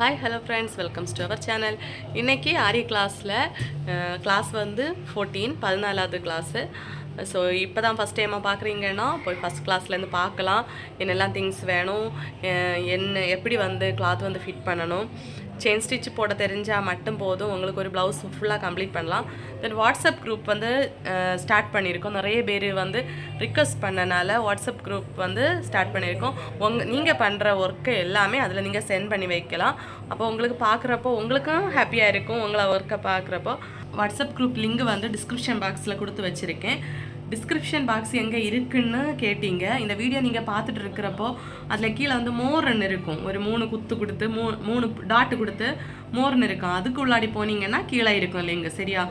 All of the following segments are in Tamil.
Hi hello friends welcomes to our channel இன்றைக்கி ஆரி கிளாஸில் கிளாஸ் வந்து ஃபோர்டீன் பதினாலாவது கிளாஸு ஸோ இப்போ தான் ஃபஸ்ட் டைமாக பார்க்குறீங்கன்னா போய் ஃபஸ்ட் கிளாஸ்லேருந்து பார்க்கலாம் என்னெல்லாம் திங்ஸ் வேணும் என்ன எப்படி வந்து கிளாத் வந்து ஃபிட் பண்ணணும். செயின் ஸ்டிச் போட தெரிஞ்சால் மட்டும் போதும். உங்களுக்கு ஒரு ப்ளவுஸ் ஃபுல்லாக கம்ப்ளீட் பண்ணலாம். தென் வாட்ஸ்அப் குரூப் வந்து ஸ்டார்ட் பண்ணியிருக்கோம். நிறைய பேர் வந்து ரிக்வஸ்ட் பண்ணனால வாட்ஸ்அப் குரூப் வந்து ஸ்டார்ட் பண்ணியிருக்கோம். உங்க நீங்கள் பண்ணுற ஒர்க்கு எல்லாமே அதில் நீங்கள் சென்ட் பண்ணி வைக்கலாம். அப்போ உங்களுக்கு பார்க்குறப்போ உங்களுக்கும் ஹாப்பியாக இருக்கும். உங்களை ஒர்க்கை பார்க்குறப்போ. வாட்ஸ்அப் குரூப் லிங்க் வந்து டிஸ்கிரிப்ஷன் பாக்ஸில் கொடுத்து வச்சுருக்கேன். டிஸ்கிரிப்ஷன் பாக்ஸ் எங்கே இருக்குன்னு கேட்டீங்க. இந்த வீடியோ நீங்கள் பார்த்துட்டு இருக்கிறப்போ அதில் கீழே வந்து மோர்னு இருக்கும். ஒரு மூணு குத்து கொடுத்து மூ மூணு டாட்டு கொடுத்து மோர்னு இருக்கும். அதுக்கு உள்ளாடி போனீங்கன்னா கீழே இருக்கும் இல்லைங்க சரியா?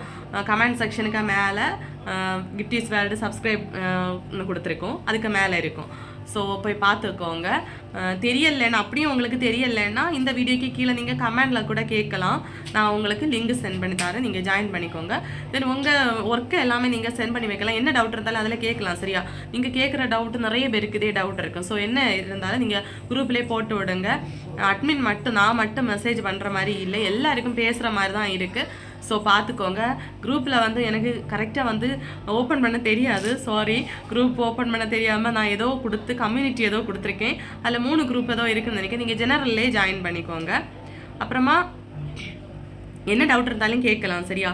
கமெண்ட் செக்ஷனுக்கு மேலே கிஃப்டிஸ் வேர்ல்டு சப்ஸ்கிரைப் கொடுத்துருக்கோம். அதுக்கு மேலே இருக்கும். ஸோ போய் பார்த்துக்கோங்க. தெரியலைன்னா அப்படியும் உங்களுக்கு தெரியலைன்னா இந்த வீடியோக்கு கீழே நீங்கள் கமெண்டில் கூட கேட்கலாம். நான் உங்களுக்கு லிங்க் சென்ட் பண்ணி தரேன். நீங்கள் ஜாயின் பண்ணிக்கோங்க. தென் உங்கள் ஒர்க்கு எல்லாமே நீங்கள் சென்ட் பண்ணி வைக்கலாம். என்ன டவுட் இருந்தாலும் அதில் கேட்கலாம் சரியா? நீங்கள் கேட்குற டவுட் நிறைய பேருக்குதே டவுட் இருக்கும். ஸோ என்ன இருந்தாலும் நீங்கள் குரூப்லேயே போட்டு விடுங்க. அட்மின் மட்டும் நான் மட்டும் மெசேஜ் பண்ணுற மாதிரி இல்லை. எல்லாருக்கும் பேசுகிற மாதிரி தான் இருக்குது ஸோ பார்த்துக்கோங்க குரூப்பில் வந்து எனக்கு கரெக்டாக வந்து ஓப்பன் பண்ண தெரியாது. சாரி குரூப் ஓப்பன் பண்ண தெரியாமல் நான் ஏதோ கொடுத்து கம்யூனிட்டி ஏதோ கொடுத்துருக்கேன். அதில் மூணு குரூப் ஏதோ இருக்குன்னு நினைக்கிறேன். நீங்கள் ஜெனரல்லே ஜாயின் பண்ணிக்கோங்க. அப்புறமா என்ன டவுட் இருந்தாலும் கேட்கலாம். சரியா?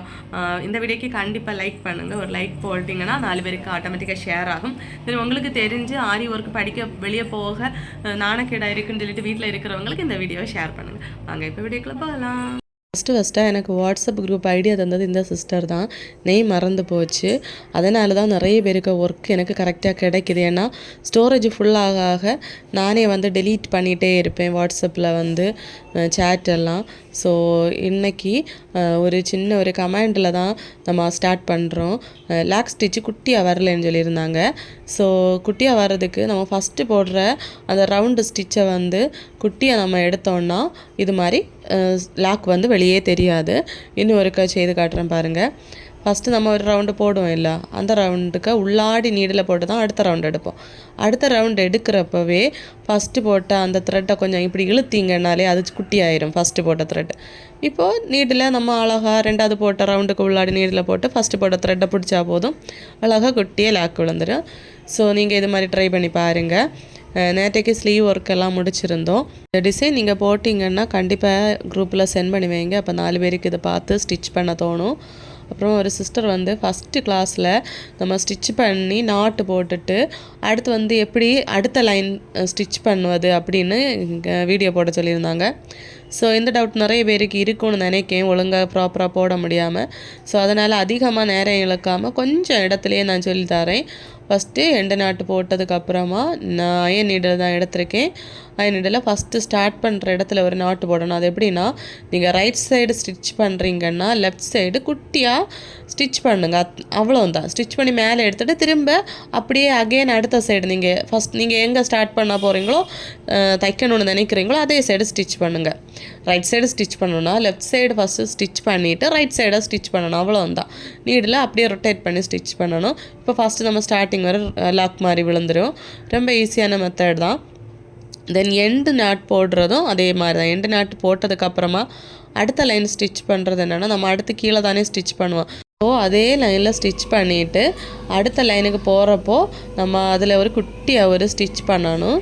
இந்த வீடியோக்கு கண்டிப்பாக லைக் பண்ணுங்கள் ஒரு லைக் போட்டிங்கன்னா நாலு பேருக்கு ஆட்டோமேட்டிக்காக ஷேர் ஆகும். சரி உங்களுக்கு தெரிஞ்சு ஆரி ஒர்க் படிக்க வெளியே போக நாணக்கேடாக நாணக்கேடா இருக்குன்னு சொல்லிட்டு வீட்டில் இருக்கிறவங்களுக்கு இந்த வீடியோவை ஷேர் பண்ணுங்கள் வாங்க இப்போ வீடியோக்குள்ளே போகலாம். ஃபஸ்ட்டு ஃபஸ்ட்டாக எனக்கு வாட்ஸ்அப் குரூப் ஐடியா தந்தது இந்த சிஸ்டர் தான். நெய் மறந்து போச்சு. அதனால தான் நிறைய பேருக்கு ஒர்க் எனக்கு கரெக்டாக கிடைக்குது. ஏன்னா ஸ்டோரேஜ் ஃபுல்லாக ஆக நானே வந்து டெலீட் பண்ணிகிட்டே இருப்பேன் வாட்ஸ்அப்பில் வந்து சேட் எல்லாம். ஸோ இன்றைக்கி ஒரு சின்ன ஒரு கமாண்டில் தான் நம்ம ஸ்டார்ட் பண்ணுறோம் லாக் ஸ்டிச்சு குட்டியாக வரலன்னு சொல்லியிருந்தாங்க. ஸோ குட்டியாக வர்றதுக்கு நம்ம ஃபஸ்ட்டு போடுற அந்த ரவுண்டு ஸ்டிச்சை வந்து குட்டியாக நம்ம எடுத்தோன்னா இது மாதிரி லாக் வந்து வெளியே தெரியாது. இன்னும் ஒருக்கா செய்து காட்டுறேன் பாருங்கள் ஃபஸ்ட்டு நம்ம ஒரு ரவுண்டு போடுவோம் இல்லை? அந்த ரவுண்டுக்கு உள்ளாடி நீடில் போட்டு தான் அடுத்த ரவுண்ட் எடுப்போம். அடுத்த ரவுண்ட் எடுக்கிறப்பவே ஃபஸ்ட்டு போட்ட அந்த த்ரெட்டை கொஞ்சம் இப்படி இழுத்தீங்கன்னாலே அது குட்டி ஆயிரும் ஃபஸ்ட்டு போட்ட த்ரெட் இப்போது நீடில் நம்ம அழகாக ரெண்டாவது போட்ட ரவுண்டுக்கு உள்ளாடி நீடில் போட்டு ஃபஸ்ட்டு போட்ட த்ரெட்டை பிடிச்சா போதும். அழகாக குட்டியே லாக் விழுந்துடும் ஸோ நீங்கள் இது மாதிரி ட்ரை பண்ணி பாருங்கள் நேற்றைக்கு ஸ்லீவ் ஒர்க் எல்லாம் முடிச்சிருந்தோம். இந்த டிசைன் நீங்கள் போட்டிங்கன்னா கண்டிப்பாக குரூப்பில் சென்ட் பண்ணி வைங்க. அப்போ நாலு பேருக்கு இதை பார்த்து ஸ்டிச் பண்ண தோணும். அப்புறம் ஒரு சிஸ்டர் வந்து ஃபஸ்ட்டு கிளாஸில் நம்ம ஸ்டிச் பண்ணி நாட்டு போட்டுட்டு அடுத்து வந்து எப்படி அடுத்த லைன் ஸ்டிச் பண்ணுவது அப்படின்னு வீடியோ போட சொல்லியிருந்தாங்க. ஸோ இந்த டவுட் நிறைய பேருக்கு இருக்கும்னு நினைக்கேன். ஒழுங்காக ப்ராப்பராக போட முடியாமல் ஸோ அதனால் அதிகமாக நேரம் இழக்காமல் கொஞ்சம் இடத்துலையே நான் சொல்லி தரேன். ஃபஸ்ட்டு எண்டை நாட்டு போட்டதுக்கப்புறமா நான் அயன் நீடல் தான் எடுத்திருக்கேன். அயன் நீடலில் ஃபஸ்ட்டு ஸ்டார்ட் பண்ணுற இடத்துல ஒரு நாட்டு போடணும். அது எப்படின்னா நீங்கள் ரைட் சைடு ஸ்டிச் பண்ணுறீங்கன்னா லெஃப்ட் சைடு குட்டியாக ஸ்டிச் பண்ணுங்க. அத் அவ்வளோந்தான் ஸ்டிச் பண்ணி மேலே எடுத்துகிட்டு திரும்ப அப்படியே அகைன் அடுத்த சைடு நீங்கள் ஃபஸ்ட் நீங்கள் எங்கே ஸ்டார்ட் பண்ண போகிறீங்களோ தைக்கணும்னு நினைக்கிறீங்களோ அதே சைடு ஸ்டிச் பண்ணுங்கள் ரைட் சைடு ஸ்டிச் பண்ணணும்னா லெஃப்ட் சைடு ஃபஸ்ட்டு ஸ்டிச் பண்ணிவிட்டு ரைட் சைடாக ஸ்டிச் பண்ணணும். அவ்வளோந்தான் நீடில் அப்படியே ரொட்டேட் பண்ணி ஸ்டிச் பண்ணணும். இப்போ ஃபஸ்ட்டு நம்ம ஸ்டார்டிங் வர லாக் மாதிரி விழுந்துரும். ரொம்ப ஈஸியான மெத்தட் தான். தென் எண்டு நாட் போடுறதும் அதே மாதிரி தான். எண்டு நாட் போட்டதுக்கப்புறமா அடுத்த லைன் ஸ்டிச் பண்ணுறது என்னென்னா நம்ம அடுத்து கீழே தானே ஸ்டிச் பண்ணுவோம். ஸோ அதே லைனில் ஸ்டிச் பண்ணிவிட்டு அடுத்த லைனுக்கு போகிறப்போ நம்ம அதில் ஒரு குட்டியாக ஒரு ஸ்டிச் பண்ணணும்.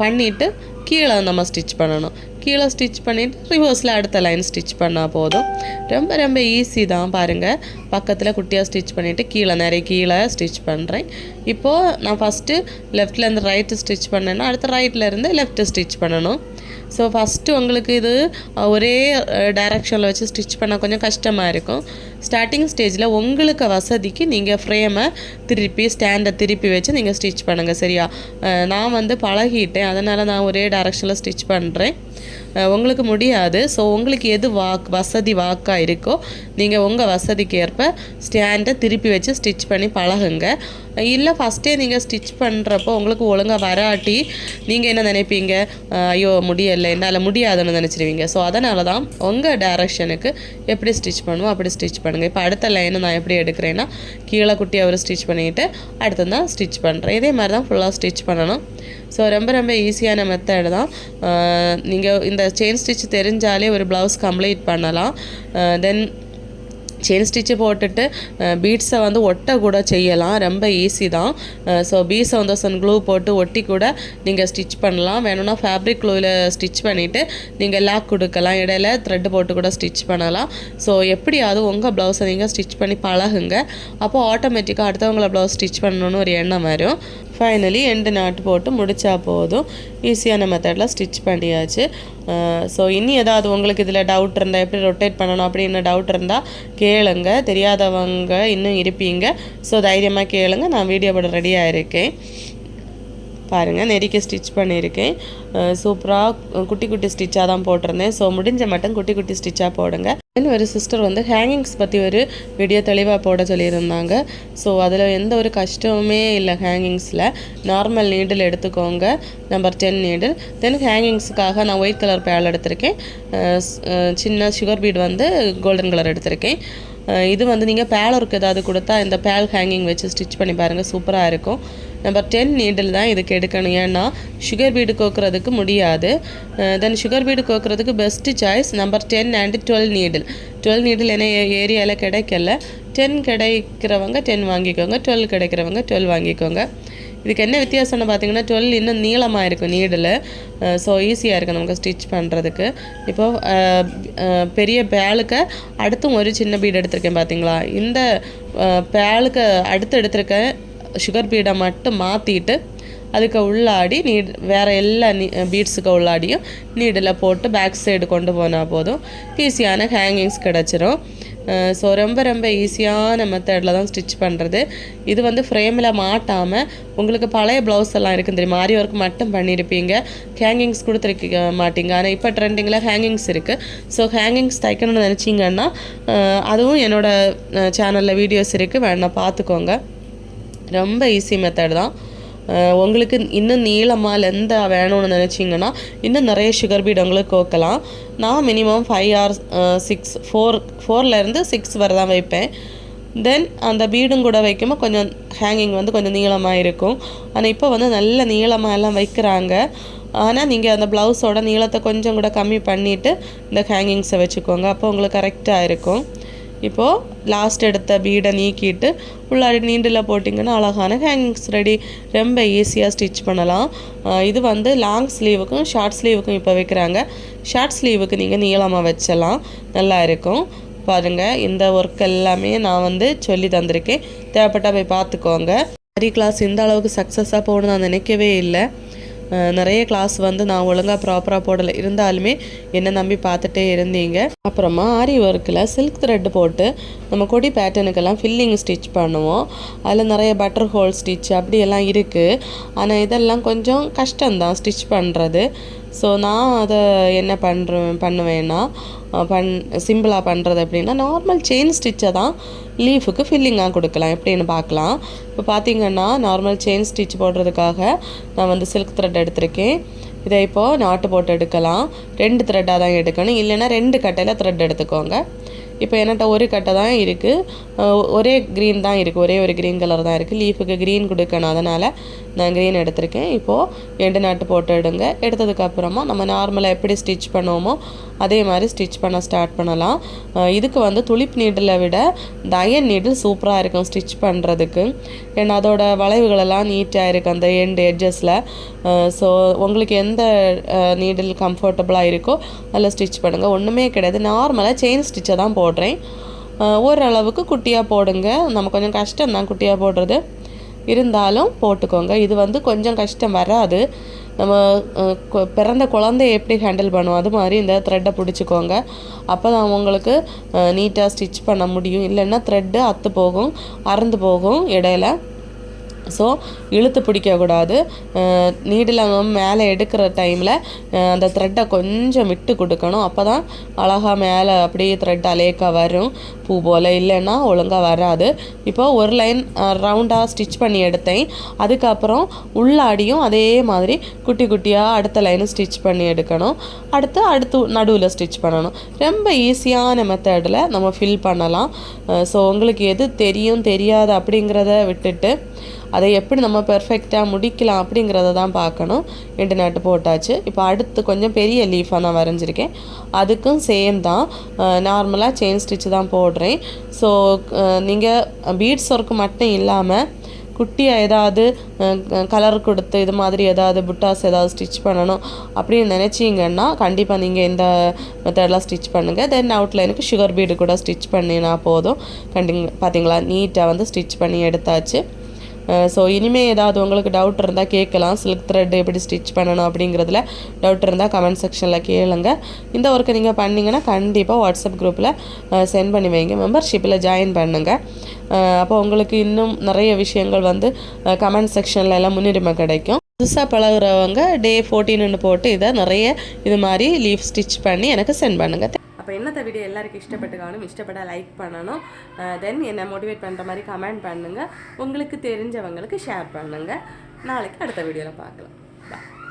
பண்ணிவிட்டு கீழே நம்ம ஸ்டிச் பண்ணணும். கீழே ஸ்டிச் பண்ணிவிட்டு ரிவர்ஸில் அடுத்த லைன் ஸ்டிச் பண்ணால் போதும். ரொம்ப ரொம்ப ஈஸி தான் பாருங்கள் பக்கத்தில் குட்டியாக ஸ்டிச் பண்ணிவிட்டு கீழே நிறைய கீழே ஸ்டிச் பண்ணுறேன் இப்போது நான் ஃபஸ்ட்டு லெஃப்ட்லேருந்து ரைட்டு ஸ்டிச் பண்ணேன்னா அடுத்து ரைட்லேருந்து லெஃப்ட்டு ஸ்டிச் பண்ணணும். ஸோ ஃபஸ்ட்டு உங்களுக்கு இது ஒரே டைரக்ஷனில் வச்சு ஸ்டிச் பண்ண கொஞ்சம் கஷ்டமாக இருக்கும். ஸ்டார்டிங் ஸ்டேஜில் உங்களுக்கு வசதிக்கு நீங்கள் ஃப்ரேமை திருப்பி ஸ்டாண்டை திருப்பி வச்சு நீங்கள் ஸ்டிச் பண்ணுங்கள் சரியா? நான் வந்து பழகிட்டேன். அதனால் நான் ஒரே டைரக்ஷனில் ஸ்டிச் பண்ணுறேன் உங்களுக்கு முடியாது. ஸோ உங்களுக்கு எது வாக் வசதி வாக்காக இருக்கோ நீங்கள் உங்கள் வசதிக்கு ஏற்ப ஸ்டாண்டை திருப்பி வச்சு ஸ்டிச் பண்ணி பழகுங்க. இல்லை ஃபஸ்ட்டே நீங்கள் ஸ்டிச் பண்ணுறப்போ உங்களுக்கு ஒழுங்காக வராட்டி நீங்கள் என்ன நினைப்பீங்க? ஐயோ முடியலை என்னால் முடியாதுன்னு நினச்சிருவீங்க. ஸோ அதனால தான் உங்கள் டேரக்ஷனுக்கு எப்படி ஸ்டிச் பண்ணுவோம் அப்படி ஸ்டிச் பண்ணுங்கள் இப்போ அடுத்த லைனை நான் எப்படி எடுக்கிறேன்னா கீழே குட்டியாக ஒரு ஸ்டிச் பண்ணிவிட்டு அடுத்து தான் ஸ்டிச் பண்ணுறேன் இதே மாதிரி தான் ஃபுல்லாக ஸ்டிச் பண்ணணும். ஸோ ரொம்ப ரொம்ப ஈஸியான மெத்தடு தான். Uh, நீங்கள் இந்த செயின் ஸ்டிச் தெரிஞ்சாலே ஒரு ப்ளவுஸ் கம்ப்ளீட் பண்ணலாம். தென் செயின் ஸ்டிச்சு போட்டுட்டு uh, பீட்ஸை வந்து ஒட்ட கூட செய்யலாம். ரொம்ப ஈஸி தான். ஸோ பி சவுந்தர்சன் க்ளூ போட்டு ஒட்டி கூட நீங்கள் ஸ்டிச் பண்ணலாம். வேணும்னா ஃபேப்ரிக் க்ளூவில் ஸ்டிச் பண்ணிவிட்டு நீங்கள் லாக் கொடுக்கலாம். இடையில த்ரெட் போட்டு கூட ஸ்டிச் பண்ணலாம். ஸோ எப்படியாவது உங்கள் ப்ளவுஸை நீங்கள் ஸ்டிச் பண்ணி பழகுங்க. அப்போது ஆட்டோமேட்டிக்காக அடுத்தவங்கள ப்ளவுஸ் ஸ்டிச் பண்ணணும்னு ஒரு எண்ணம் வரும். ஃபைனலி எண்டு நாட்டு போட்டு முடித்தா போதும். ஈஸியான மெத்தடில் ஸ்டிச் பண்ணியாச்சு. ஸோ இனி ஏதாவது உங்களுக்கு இதில் டவுட் இருந்தால் எப்படி ரொட்டேட் பண்ணணும் அப்படின்னு டவுட் இருந்தால் கேளுங்க. தெரியாதவங்க இன்னும் இருப்பீங்க. ஸோ தைரியமாக கேளுங்க. நான் வீடியோ போட ரெடியாக இருக்கேன். பாருங்கள் நெறிக்க ஸ்டிச் பண்ணியிருக்கேன் சூப்பராக குட்டி குட்டி ஸ்டிச்சாக தான் போட்டிருந்தேன். ஸோ முடிஞ்ச மட்டும் குட்டி குட்டி ஸ்டிச்சாக போடுங்க. தென் ஒரு சிஸ்டர் வந்து ஹேங்கிங்ஸ் பற்றி ஒரு வீடியோ தெளிவாக போட சொல்லியிருந்தாங்க. ஸோ அதில் எந்த ஒரு கஷ்டமுமே இல்லை ஹேங்கிங்ஸில் நார்மல் நீடில் எடுத்துக்கோங்க. நம்பர் டென் நீடில் தென் ஹேங்கிங்ஸுக்காக நான் ஒயிட் கலர் பேல் எடுத்திருக்கேன். சின்ன சுகர் பீட் வந்து கோல்டன் கலர் எடுத்திருக்கேன். இது வந்து நீங்கள் பேலருக்கு ஏதாவது கொடுத்தா இந்த பேல் ஹேங்கிங் வச்சு ஸ்டிச் பண்ணி பாருங்கள் சூப்பராக இருக்கும். நம்பர் டென் நீடில் தான் இதுக்கு எடுக்கணும். ஏன்னா சுகர் பீடு கோக்குறதுக்கு முடியாது. Then sugar bead கோக்குறதுக்கு best choice number ten and twelve needle twelve needle என்ன ஏரியாவில் கிடைக்கல. டென் கிடைக்கிறவங்க டென் வாங்கிக்கோங்க. டுவெல் கிடைக்கிறவங்க டுவெல் வாங்கிக்கோங்க. இதுக்கு என்ன வித்தியாசம்னு பார்த்தீங்கன்னா டுவெல் இன்னும் நீளமாக இருக்கும் நீடில் ஸோ ஈஸியாக இருக்கும் நமக்கு ஸ்டிச் பண்ணுறதுக்கு இப்போது பெரிய பேலுக்கு அடுத்தும் ஒரு சின்ன பீடு எடுத்திருக்கேன் பார்த்தீங்களா இந்த பேலுக்கு அடுத்து எடுத்திருக்கேன் சுகர் பீடை மட்டும் மாற்றிட்டு அதுக்கு உள்ளாடி நீ வேறு எல்லா நீ பீட்ஸுக்கு உள்ளாடியும் நீடில் போட்டு பேக் சைடு கொண்டு போனால் போதும். ஈஸியான ஹேங்கிங்ஸ் கிடச்சிரும். ஸோ ரொம்ப ரொம்ப ஈஸியான மெத்தடில் தான் ஸ்டிச் பண்ணுறது இது வந்து ஃப்ரேமில் மாட்டாமல் உங்களுக்கு பழைய ப்ளவுஸ் எல்லாம் இருக்குது தெரியும். ஆரி ஒர்க் மட்டும் பண்ணியிருப்பீங்க ஹேங்கிங்ஸ் கொடுத்துருக்க மாட்டீங்க. ஆனால் இப்போ ட்ரெண்டிங்கில் ஹேங்கிங்ஸ் இருக்குது ஸோ ஹேங்கிங்ஸ் தைக்கணும்னு நினச்சிங்கன்னா அதுவும் என்னோடய சேனலில் வீடியோஸ் இருக்குது வேணால் பார்த்துக்கோங்க. ரொம்ப ஈஸி மெத்தட் தான். உங்களுக்கு இன்னும் நீளமாக லெந்தாக வேணும்னு நினச்சிங்கன்னா இன்னும் நிறைய சுகர் பீட் உங்களுக்கு கோக்கலாம். நான் minimum five or six four ஃபோர்லேருந்து six வரை தான் வைப்பேன். தென் அந்த பீடும் கூட வைக்கும்போது கொஞ்சம் ஹேங்கிங் வந்து கொஞ்சம் நீளமாக இருக்கும். ஆனால் இப்போ வந்து நல்ல நீளமாக எல்லாம் வைக்கிறாங்க. ஆனால் நீங்கள் அந்த ப்ளவுஸோட நீளத்தை கொஞ்சம் கூட கம்மி பண்ணிவிட்டு இந்த ஹேங்கிங்ஸை வச்சுக்கோங்க. அப்போ உங்களுக்கு கரெக்டாக இருக்கும். இப்போது லாஸ்ட் எடுத்த பீடை நீக்கிட்டு உள்ளாடி நீண்டில் போட்டிங்கன்னா அழகான ஹேங்கிங்ஸ் ரெடி ரொம்ப ஈஸியாக ஸ்டிச் பண்ணலாம். இது வந்து லாங் ஸ்லீவுக்கும் ஷார்ட் ஸ்லீவுக்கும் இப்போ வைக்கிறாங்க. ஷார்ட் ஸ்லீவுக்கு நீங்கள் நீளமாக வச்சலாம். நல்லா இருக்கும். பாருங்கள் இந்த ஒர்க் எல்லாமே நான் வந்து சொல்லி தந்திருக்கேன். தேவைப்பட்டா போய் பார்த்துக்கோங்க. ஹரி கிளாஸ் இந்த அளவுக்கு சக்ஸஸாக போகணும்னு நான் நினைக்கவே இல்லை. நிறைய கிளாஸ் வந்து நான் ஒழுங்காக ப்ராப்பராக போடலை. இருந்தாலுமே என்னை நம்பி பார்த்துட்டே இருந்தீங்க. அப்புறமா ஆரி ஒர்க்கில் சில்க் த்ரெட் போட்டு நம்ம கொடி பேட்டர்னுக்கெல்லாம் ஃபில்லிங் ஸ்டிச் பண்ணுவோம். அதில் நிறைய பட்டர் ஹோல் ஸ்டிச் அப்படியெல்லாம் இருக்குது ஆனால் இதெல்லாம் கொஞ்சம் கஷ்டம்தான் ஸ்டிச் பண்ணுறது ஸோ நான் அதை என்ன பண்ணுறேன் பண்ணுவேன்னா பண் சிம்பிளாக பண்ணுறது அப்படின்னா நார்மல் செயின் ஸ்டிச்சை தான் லீஃபுக்கு ஃபில்லிங்காக கொடுக்கலாம். எப்படின்னு பார்க்கலாம். இப்போ பார்த்தீங்கன்னா நார்மல் செயின் ஸ்டிச் போடுறதுக்காக நான் வந்து சில்க் த்ரெட் எடுத்திருக்கேன். இதை இப்போது நாட்டு போட்டு எடுக்கலாம். ரெண்டு த்ரெட்டாக தான் எடுக்கணும். இல்லைன்னா ரெண்டு கட்டையில் த்ரெட் எடுத்துக்கோங்க. இப்போ என்கிட்ட ஒரு கட்டை தான் இருக்குது ஒரே க்ரீன் தான் இருக்குது ஒரே ஒரு க்ரீன் கலர் தான் இருக்குது லீஃபுக்கு க்ரீன் கொடுக்கணும். அதனால் நான் க்ரீன் எடுத்திருக்கேன். இப்போது எண்டு நாட்டு போட்டு எடுங்க. எடுத்ததுக்கப்புறமா நம்ம நார்மலாக எப்படி ஸ்டிச் பண்ணுவோமோ அதே மாதிரி ஸ்டிச் பண்ண ஸ்டார்ட் பண்ணலாம். இதுக்கு வந்து துளிப் நீடலை விட இந்த அயன் நீடில் சூப்பராக இருக்கும் ஸ்டிச் பண்ணுறதுக்கு ஏன்னா அதோட வளைவுகளெல்லாம் நீட்டாக இருக்குது அந்த எண்டு எட்ஜஸில் ஸோ உங்களுக்கு எந்த நீடில் கம்ஃபர்டபுளாக இருக்கோ அதில் ஸ்டிச் பண்ணுங்கள் ஒன்றுமே கிடையாது. நார்மலாக செயின் ஸ்டிச்சை தான் போடுறேன். ஓரளவுக்கு குட்டியாக போடுங்க. நம்ம கொஞ்சம் கஷ்டம் தான் குட்டியாக போடுறது. இருந்தாலும் போட்டுக்கோங்க. இது வந்து கொஞ்சம் கஷ்டம் வராது. நம்ம கொ- பிறந்த குழந்தைய எப்படி ஹேண்டில் பண்ணுவோம் அது மாதிரி இந்த த்ரெட்டை பிடிச்சிக்கோங்க. அப்போ தான் உங்களுக்கு நீட்டாக ஸ்டிச் பண்ண முடியும். இல்லைன்னா த்ரெட்டு அத்து போகும் அறுந்து போகும் இடையில. ஸோ இழுத்து பிடிக்கக்கூடாது நீடில் மேலே எடுக்கிற டைமில் அந்த த்ரெட்டை கொஞ்சம் விட்டு கொடுக்கணும். அப்போ தான் அழகாக மேலே அப்படியே த்ரெட் அலேக்காக வரும். பூ போல் இல்லைன்னா ஒழுங்காக வராது. இப்போ ஒரு லைன் ரவுண்டாக ஸ்டிச் பண்ணி எடுத்தேன். அதுக்கப்புறம் உள்ளாடியும் அதே மாதிரி குட்டி குட்டியாக அடுத்த லைனும் ஸ்டிச் பண்ணி எடுக்கணும். அடுத்து அடுத்து நடுவில் ஸ்டிச் பண்ணணும். ரொம்ப ஈஸியான மெத்தடில் நம்ம ஃபில் பண்ணலாம். ஸோ உங்களுக்கு எது தெரியும் தெரியாது அப்படிங்கிறத விட்டுட்டு அதை எப்படி நம்ம பெர்ஃபெக்டாக முடிக்கலாம் அப்படிங்கிறத தான் பார்க்கணும். ரெண்டு நட்டு போட்டாச்சு. இப்போ அடுத்து கொஞ்சம் பெரிய லீஃபாக நான் வரைஞ்சிருக்கேன். அதுக்கும் சேம் தான். நார்மலாக செயின் ஸ்டிச் தான் போடுறேன். ஸோ நீங்கள் பீட்ஸ் ஒர்க்கு மட்டும் இல்லாமல் குட்டியாக ஏதாவது கலர் கொடுத்து இது மாதிரி ஏதாவது புட்டாஸ் ஏதாவது ஸ்டிச் பண்ணணும் அப்படின்னு நினச்சிங்கன்னா கண்டிப்பாக நீங்கள் இந்த மெத்தடெலாம் ஸ்டிச் பண்ணுங்கள் தென் அவுட்லைனுக்கு சுகர் பீடு கூட ஸ்டிச் பண்ணினா போதும். கண்டி பார்த்தீங்களா நீட்டாக வந்து ஸ்டிச் பண்ணி எடுத்தாச்சு. ஸோ இனிமேல் ஏதாவது உங்களுக்கு டவுட் இருந்தால் கேட்கலாம். சில்க் த்ரெட் எப்படி ஸ்டிச் பண்ணணும் அப்படிங்கிறதுல டவுட் இருந்தால் கமெண்ட் செக்ஷனில் கேளுங்க. இந்த ஒர்க்கை நீங்கள் பண்ணிங்கன்னா கண்டிப்பாக வாட்ஸ்அப் குரூப்பில் சென்ட் பண்ணி வைங்க. மெம்பர்ஷிப்பில் ஜாயின் பண்ணுங்கள் அப்போ உங்களுக்கு இன்னும் நிறைய விஷயங்கள் வந்து கமெண்ட் செக்ஷனில் எல்லாம் முன்னுரிமை கிடைக்கும். புதுசாக பழகுறவங்க டே ஃபோர்டீன்னு போட்டு இதை நிறைய இது மாதிரி லீஃப் ஸ்டிச் பண்ணி எனக்கு சென்ட் பண்ணுங்கள் அப்போ என்னத்த வீடியோ எல்லாருக்கும் இஷ்டப்பட்டு காணும் இஷ்டப்பட லைக் பண்ணணும் தென் என்னை மோட்டிவேட் பண்ணுற மாதிரி கமெண்ட் பண்ணுங்கள் உங்களுக்கு தெரிஞ்சவங்களுக்கு ஷேர் பண்ணுங்கள் நாளைக்கு அடுத்த வீடியோவில் பார்க்கலாம். பாய்